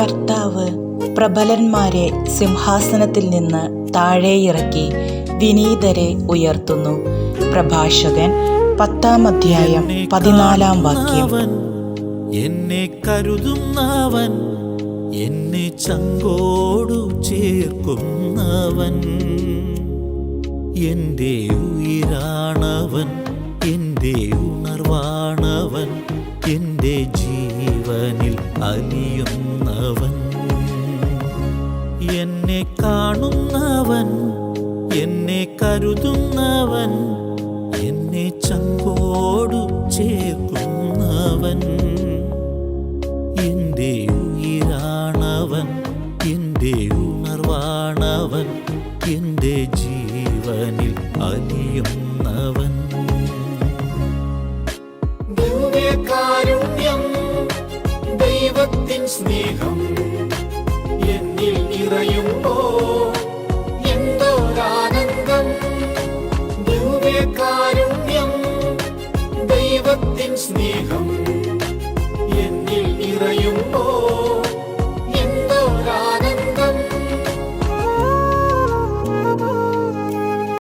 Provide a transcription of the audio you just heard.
കർത്താവ് പ്രബലന്മാരെ സിംഹാസനത്തിൽ നിന്ന് താഴെയിറക്കി വിനീതരെ ഉയർത്തുന്നു. പ്രഭാഷകൻ പത്താം അധ്യായം പതിനാലാം വാക്യം. എന്നെ കരുതുന്നവൻ എന്നെ ചങ്കോടു ചേർക്കുന്നവൻ. എന്റെ ഉയരാണവൻ എന്റെ ഉണർവാണവൻ എന്റെ ജീവനിൽ അലിയുന്നവൻ. എന്നെ കാണുന്നവൻ എന്നെ കരുതുന്നവൻ എന്നെ ചങ്കോടു ചേർക്കുന്നവൻ സ്നേഹം എന്നിൽ നിറയുമ്പോ എന്തോരാനന്ദം? ദിവ്യകാരുണ്യം ദൈവത്തിൻ സ്നേഹം.